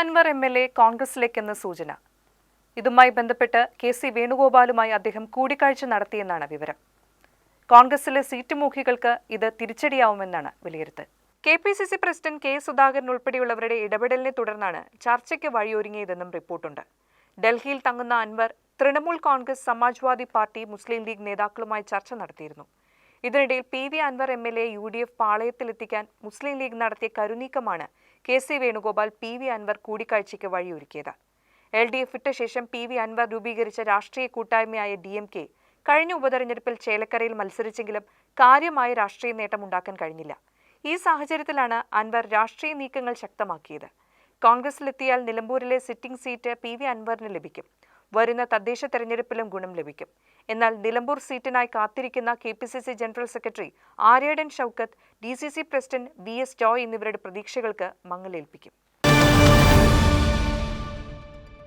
Anwar M L A കോൺഗ്രസിലേക്കെന്ന് സൂചന. ഇതുമായി ബന്ധപ്പെട്ട് കെ സി വേണുഗോപാലുമായി അദ്ദേഹം കൂടിക്കാഴ്ച നടത്തിയെന്നാണ് വിവരം. കോൺഗ്രസിലെ സീറ്റ് മൂഹികൾക്ക് ഇത് തിരിച്ചടിയാവുമെന്നാണ് വിലയിരുത്തൽ. K P C C president K Sudhakaran ഉൾപ്പെടെയുള്ളവരുടെ ഇടപെടലിനെ തുടർന്നാണ് ചർച്ചയ്ക്ക് വഴിയൊരുങ്ങിയതെന്നും റിപ്പോർട്ടുണ്ട്. ഡൽഹിയിൽ തങ്ങുന്ന അൻവർ തൃണമൂൽ കോൺഗ്രസ് സമാജ്വാദി പാർട്ടി മുസ്ലിം ലീഗ് നേതാക്കളുമായി ചർച്ച നടത്തിയിരുന്നു. ഇതിനിടയിൽ P V Anvar M L A U D F പാളയത്തിലെത്തിക്കാൻ Muslim league നടത്തിയ കരുനീക്കമാണ് K C Venugopal P V Anvar കൂടിക്കാഴ്ചയ്ക്ക് വഴിയൊരുക്കിയത്. എൽ ഡി എഫ് വിട്ട ശേഷം പി വി അൻവർ രൂപീകരിച്ച രാഷ്ട്രീയ കൂട്ടായ്മയായ ഡി എം കെ കഴിഞ്ഞ ഉപതെരഞ്ഞെടുപ്പിൽ ചേലക്കരയിൽ മത്സരിച്ചെങ്കിലും കാര്യമായ രാഷ്ട്രീയ നേട്ടമുണ്ടാക്കാൻ കഴിഞ്ഞില്ല. ഈ സാഹചര്യത്തിലാണ് അൻവർ രാഷ്ട്രീയ നീക്കങ്ങൾ ശക്തമാക്കിയത്. കോൺഗ്രസിലെത്തിയാൽ നിലമ്പൂരിലെ സിറ്റിംഗ് സീറ്റ് പി വി അൻവറിന് ലഭിക്കും. വരുന്ന തദ്ദേശ തെരഞ്ഞെടുപ്പിലും ഗുണം ലഭിക്കും. എന്നാൽ നിലമ്പൂർ സീറ്റിനായി കാത്തിരിക്കുന്ന K P C C general secretary Aryadan Shoukath D C C president V S Joy എന്നിവരുടെ പ്രതീക്ഷകൾക്ക് മങ്ങലേൽപ്പിക്കും.